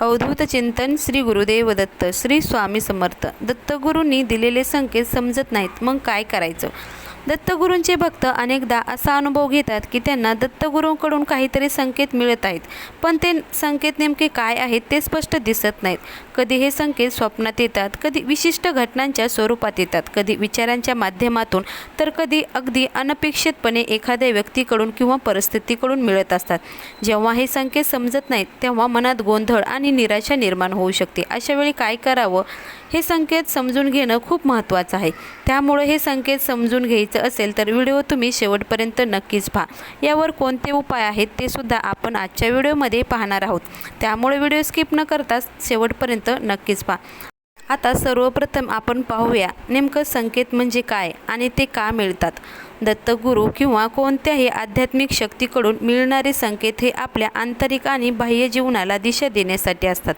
अवधूत चिंतन श्री गुरुदेव दत्त श्री स्वामी समर्थ. दत्तगुरूंनी दिलेले संकेत समजत नाहीत. मग काय करायचं? दत्तगुरूंचे भक्त अनेकदा असा अनुभव घेतात की त्यांना दत्तगुरूंकडून काहीतरी संकेत मिळत आहेत. पण ते संकेत नेमके काय आहेत ते स्पष्ट दिसत नाहीत. कधी हे संकेत स्वप्नात येतात कधी विशिष्ट घटनांच्या स्वरूपात येतात कधी विचारांच्या माध्यमातून तर कधी अगदी अनपेक्षितपणे एखाद्या व्यक्तीकडून किंवा परिस्थितीकडून मिळत असतात. जेव्हा हे संकेत समजत नाहीत तेव्हा मनात गोंधळ आणि निराशा निर्माण होऊ शकते. अशावेळी काय करावं? हे संकेत समजून घेणं खूप महत्त्वाचं आहे. त्यामुळे हे संकेत समजून घ्यायचं असेल तर व्हिडिओ तुम्ही शेवटपर्यंत नक्कीच पहा. यावर कोणते उपाय आहेत ते सुद्धा आपण आजच्या व्हिडिओमध्ये पाहणार आहोत. त्यामुळे व्हिडिओ स्किप न करता शेवटपर्यंत नक्कीच पहा. आता सर्वप्रथम आपण पाहूया नेमकं संकेत म्हणजे काय आणि ते का मिळतात? दत्तगुरू किंवा कोणत्याही आध्यात्मिक शक्तीकडून मिळणारे संकेत हे आपल्या आंतरिक आणि बाह्य जीवनाला दिशा देण्यासाठी असतात.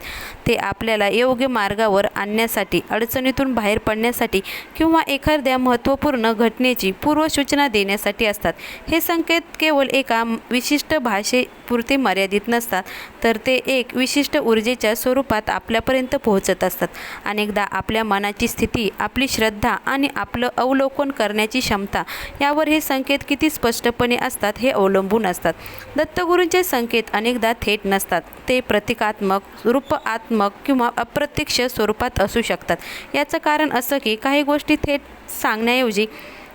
ते आपल्याला योग्य मार्गावर आणण्यासाठी अडचणीतून बाहेर पडण्यासाठी किंवा एखाद्या महत्त्वपूर्ण घटनेची पूर्वसूचना देण्यासाठी असतात. हे संकेत केवळ एका विशिष्ट भाषेपुरते मर्यादित नसतात तर ते एक विशिष्ट ऊर्जेच्या स्वरूपात आपल्यापर्यंत पोहोचत असतात. अनेकदा आपल्या मनाची स्थिती आपली श्रद्धा आणि आपलं अवलोकन करण्याची क्षमता या त्यावर हे संकेत किती स्पष्टपणे असतात हे अवलंबून असतात. दत्तगुरूंचे संकेत अनेकदा थेट नसतात. ते प्रतिकात्मक रूपात्मक किंवा अप्रत्यक्ष स्वरूपात असू शकतात. याचं कारण असं की काही गोष्टी थेट सांगण्याऐवजी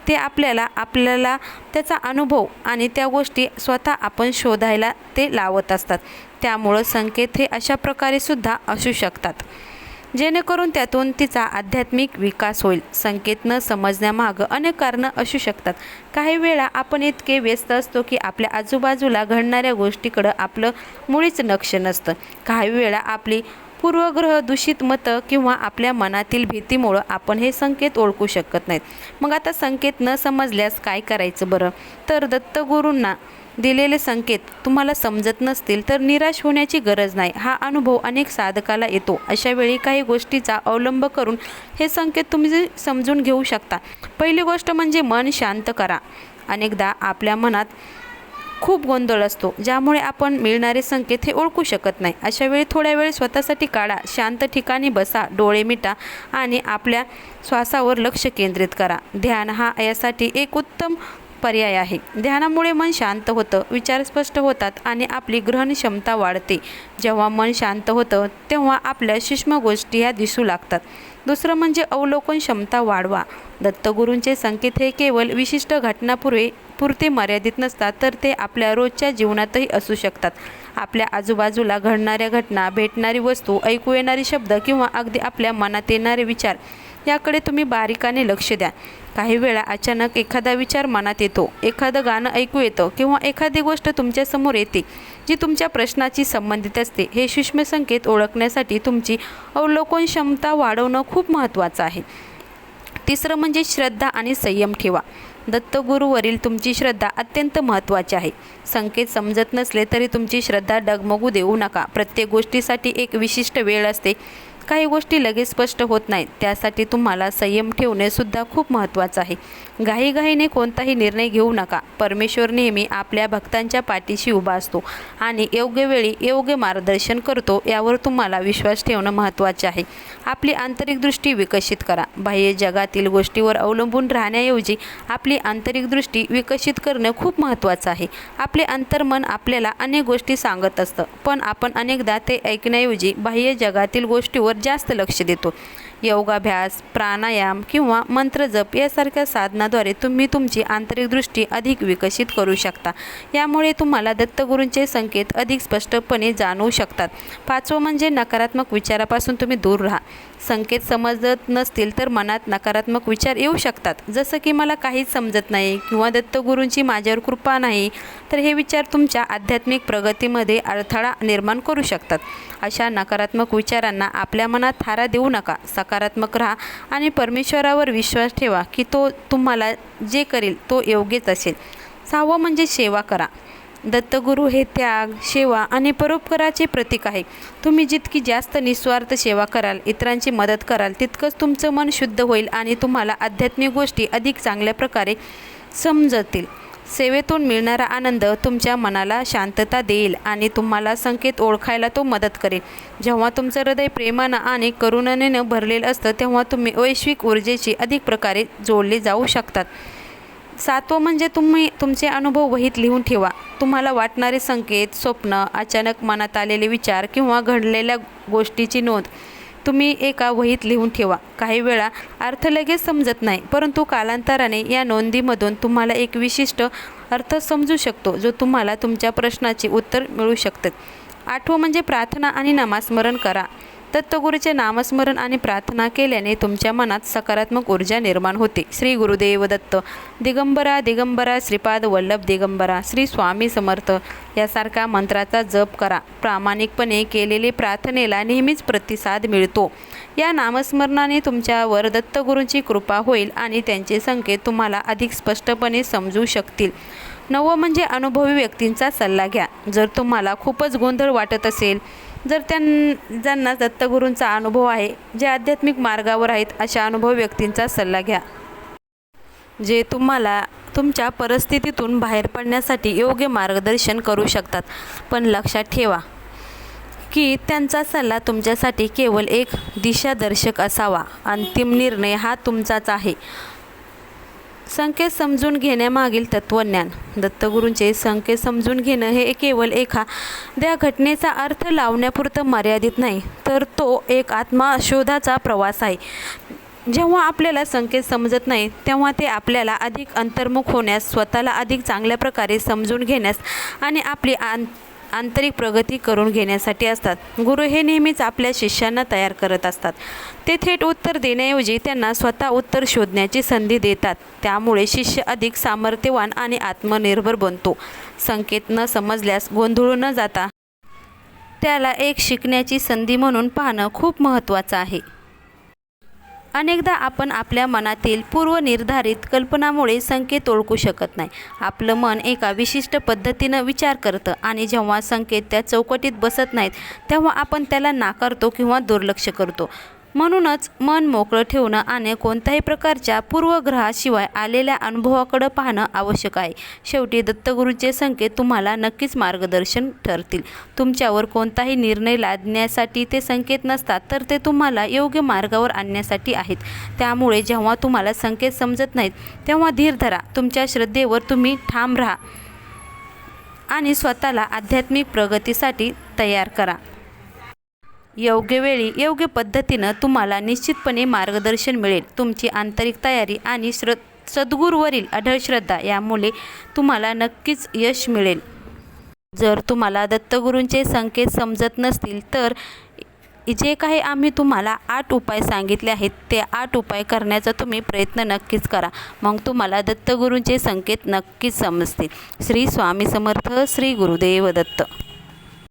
ते आपल्याला आपल्याला त्याचा अनुभव आणि त्या गोष्टी स्वतः आपण शोधायला ते लावत असतात. त्यामुळं संकेत हे अशा प्रकारे सुद्धा असू शकतात. जेणेकरून त्यातून तिचा आध्यात्मिक विकास होईल. संकेत न समजण्यामागं अनेक कारणं असू शकतात. काही वेळा आपण इतके व्यस्त असतो की आपल्या आजूबाजूला घडणाऱ्या गोष्टीकडं आपलं मुळीच लक्ष नसतं. काही वेळा आपली पूर्वग्रह दूषित मतं किंवा आपल्या मनातील भीतीमुळं आपण हे संकेत ओळखू शकत नाहीत. मग आता संकेत न समजल्यास काय करायचं बरं? तर दत्तगुरूंना दिलेले संकेत तुम्हाला समजत नसतील तर निराश होण्याची गरज नाही. हा अनुभव अनेक साधकाला येतो. अशावेळी काही गोष्टीचा अवलंब करून हे संकेत तुम्ही समजून घेऊ शकता. पहिली गोष्ट म्हणजे मन शांत करा. अनेकदा आपल्या मनात खूप गोंधळ असतो ज्यामुळे आपण मिळणारे संकेत हे ओळखू शकत नाही. अशा वेळी थोड्या वेळ स्वतःसाठी काढा शांत ठिकाणी बसा डोळे मिटा आणि आपल्या श्वासावर लक्ष केंद्रित करा. ध्यान हा यासाठी एक उत्तम पर्याय आहे. ध्यानामुळे मन शांत होतं विचार स्पष्ट होतात आणि आपली ग्रहण क्षमता वाढते. जेव्हा मन शांत होतं तेव्हा आपल्या सूक्ष्म गोष्टी ह्या दिसू लागतात. दुसरं म्हणजे अवलोकन क्षमता वाढवा. दत्तगुरूंचे संकेत हे केवळ विशिष्ट घटनापूर्वी पुरते मर्यादित नसतात तर ते आपल्या रोजच्या जीवनातही असू शकतात. आपल्या आजूबाजूला घडणाऱ्या घटना भेटणारी वस्तू ऐकू येणारे शब्द किंवा अगदी आपल्या मनात येणारे विचार याकडे तुम्ही बारीकाने लक्ष द्या. काही वेळा अचानक एखादा विचार मनात येतो. एखादं गाणं ऐकू येतं किंवा एखादी गोष्ट तुमच्यासमोर येते जी तुमच्या प्रश्नाची संबंधित असते. हे सूक्ष्म संकेत ओळखण्यासाठी तुमची अवलोकन क्षमता वाढवणं खूप महत्त्वाचं आहे. तिसरं म्हणजे श्रद्धा आणि संयम ठेवा. दत्तगुरूवरील तुमची श्रद्धा अत्यंत महत्त्वाची आहे. संकेत समजत नसले तरी तुमची श्रद्धा डगमगू देऊ नका. प्रत्येक गोष्टीसाठी एक विशिष्ट वेळ असते. काही गोष्टी लगेच स्पष्ट होत नाहीत. त्यासाठी तुम्हाला संयम ठेवणेसुद्धा खूप महत्त्वाचं आहे. घाईघाईने कोणताही निर्णय घेऊ नका. परमेश्वर नेहमी आपल्या भक्तांच्या पाठीशी उभा असतो आणि योग्य वेळी योग्य मार्गदर्शन करतो यावर तुम्हाला विश्वास ठेवणं महत्त्वाचे आहे. आपली आंतरिक दृष्टी विकसित करा. बाह्य जगातील गोष्टीवर अवलंबून राहण्याऐवजी आपली आंतरिक दृष्टी विकसित करणं खूप महत्त्वाचं आहे. आपले अंतर्मन आपल्याला अनेक गोष्टी सांगत असतं पण आपण अनेकदा ते ऐकण्याऐवजी बाह्य जगातील गोष्टीवर जास्त लक्ष देतो. योगाभ्यास प्राणायाम किंवा मंत्रजप यासारख्या साधनाद्वारे तुम्ही तुमची आंतरिक दृष्टी अधिक विकसित करू शकता. यामुळे तुम्हाला दत्तगुरूंचे संकेत अधिक स्पष्टपणे जाणवू शकतात. पाचवं म्हणजे नकारात्मक विचारापासून तुम्ही दूर राहा. संकेत समजत नसतील तर मनात नकारात्मक विचार येऊ शकतात. जसं की मला काहीच समजत नाही किंवा दत्तगुरूंची माझ्यावर कृपा नाही तर हे विचार तुमच्या आध्यात्मिक प्रगतीमध्ये अडथळा निर्माण करू शकतात. अशा नकारात्मक विचारांना आपल्या मनात थारा देऊ नका. सकारात्मक राहा आणि परमेश्वरावर विश्वास ठेवा की तो तुम्हाला जे करेल तो योग्यच असेल. सहावं म्हणजे सेवा करा. दत्तगुरू हे त्याग सेवा आणि परोपकाराचे प्रतीक आहे. तुम्ही जितकी जास्त निस्वार्थ सेवा कराल इतरांची मदत कराल तितकंच तुमचं मन शुद्ध होईल आणि तुम्हाला आध्यात्मिक गोष्टी अधिक चांगल्या प्रकारे समजतील. सेवेतून मिळणारा आनंद तुमच्या मनाला शांतता देईल आणि तुम्हाला संकेत ओळखायला तो मदत करेल. जेव्हा तुमचं हृदय प्रेमानं आणि करुणनेनं भरलेलं असतं तेव्हा तुम्ही वैश्विक ऊर्जेशी अधिक प्रकारे जोडले जाऊ शकतात. सातवं म्हणजे तुम्ही तुमचे अनुभव वहीत लिहून ठेवा. तुम्हाला वाटणारे संकेत स्वप्न अचानक मनात आलेले विचार किंवा घडलेल्या गोष्टीची नोंद तुम्ही एका वहीत लिहून ठेवा. काही वेळा अर्थ लगेच समजत नाही परंतु कालांतराने या नोंदीमधून तुम्हाला एक विशिष्ट अर्थ समजू शकतो जो तुम्हाला तुमच्या प्रश्नाची उत्तर मिळू शकतात आठवं म्हणजे प्रार्थना आणि नामस्मरण करा. दत्तगुरूचे नामस्मरण आणि प्रार्थना केल्याने तुमच्या मनात सकारात्मक ऊर्जा निर्माण होते. श्री गुरुदेव दत्त दिगंबरा दिगंबरा श्रीपाद वल्लभ दिगंबरा श्री स्वामी समर्थ यासारख्या मंत्राचा जप करा. प्रामाणिकपणे केलेले प्रार्थनेला नेहमीच प्रतिसाद मिळतो. या नामस्मरणाने तुमच्यावर दत्तगुरूंची कृपा होईल आणि त्यांचे संकेत तुम्हाला अधिक स्पष्टपणे समजू शकतील. नवं म्हणजे अनुभवी व्यक्तींचा सल्ला घ्या. जर तुम्हाला खूपच गोंधळ वाटत असेल जर त्यां ज्यांना दत्तगुरूंचा अनुभव आहे जे आध्यात्मिक मार्गावर आहेत अशा अनुभव व्यक्तींचा सल्ला घ्या. जे तुम्हाला तुमच्या परिस्थितीतून बाहेर पडण्यासाठी योग्य मार्गदर्शन करू शकतात. पण लक्षात ठेवा की त्यांचा सल्ला तुमच्यासाठी केवळ एक दिशादर्शक असावा. अंतिम निर्णय हा तुमचाच आहे. संकेत समजून घेण्यामागील तत्त्वज्ञान. दत्तगुरूंचे संकेत समजून घेणं हे केवळ एखाद्या घटनेचा अर्थ लावण्यापुरतं मर्यादित नाही तर तो एक आत्माशोधाचा प्रवास आहे. जेव्हा आपल्याला संकेत समजत नाही तेव्हा ते आपल्याला अधिक अंतर्मुख होण्यास स्वतःला अधिक चांगल्या प्रकारे समजून घेण्यास आणि आपली आं आंतरिक प्रगती करून घेण्यासाठी असतात. गुरु हे नेहमीच आपल्या शिष्यांना तयार करत असतात. ते थेट उत्तर देण्याऐवजी त्यांना स्वतः उत्तर शोधण्याची संधी देतात. त्यामुळे शिष्य अधिक सामर्थ्यवान आणि आत्मनिर्भर बनतो. संकेत न समजल्यास गोंधळून न जाता त्याला एक शिकण्याची संधी म्हणून पाहणं खूप महत्त्वाचं आहे. अनेकदा आपण आपल्या मनातील पूर्वनिर्धारित कल्पनामुळे संकेत ओळखू शकत नाही. आपलं मन एका विशिष्ट पद्धतीनं विचार करतं आणि जेव्हा संकेत त्या चौकटीत बसत नाहीत तेव्हा आपण त्याला नाकारतो किंवा दुर्लक्ष करतो. म्हणूनच मन मोकळं ठेवणं आणि कोणत्याही प्रकारच्या पूर्वग्रहाशिवाय आलेल्या अनुभवाकडं पाहणं आवश्यक आहे. शेवटी दत्तगुरूंचे संकेत तुम्हाला नक्कीच मार्गदर्शन ठरतील. तुमच्यावर कोणताही निर्णय लादण्यासाठी ते संकेत नसतात तर ते तुम्हाला योग्य मार्गावर आणण्यासाठी आहेत. त्यामुळे जेव्हा तुम्हाला संकेत समजत नाहीत तेव्हा धीर धरा. तुमच्या श्रद्धेवर तुम्ही ठाम राहा आणि स्वतःला आध्यात्मिक प्रगतीसाठी तयार करा. योग्य वेळी योग्य पद्धतीनं तुम्हाला निश्चितपणे मार्गदर्शन मिळेल. तुमची आंतरिक तयारी आणि श्र सद्गुरूवरील अढळ श्रद्धा यामुळे तुम्हाला नक्कीच यश मिळेल. जर तुम्हाला दत्तगुरूंचे संकेत समजत नसतील तर जे काही आम्ही तुम्हाला आठ उपाय सांगितले आहेत ते आठ उपाय करण्याचा तुम्ही प्रयत्न नक्कीच करा. मग तुम्हाला दत्तगुरूंचे संकेत नक्कीच समजतील. श्री स्वामी समर्थ श्री गुरुदेव दत्त.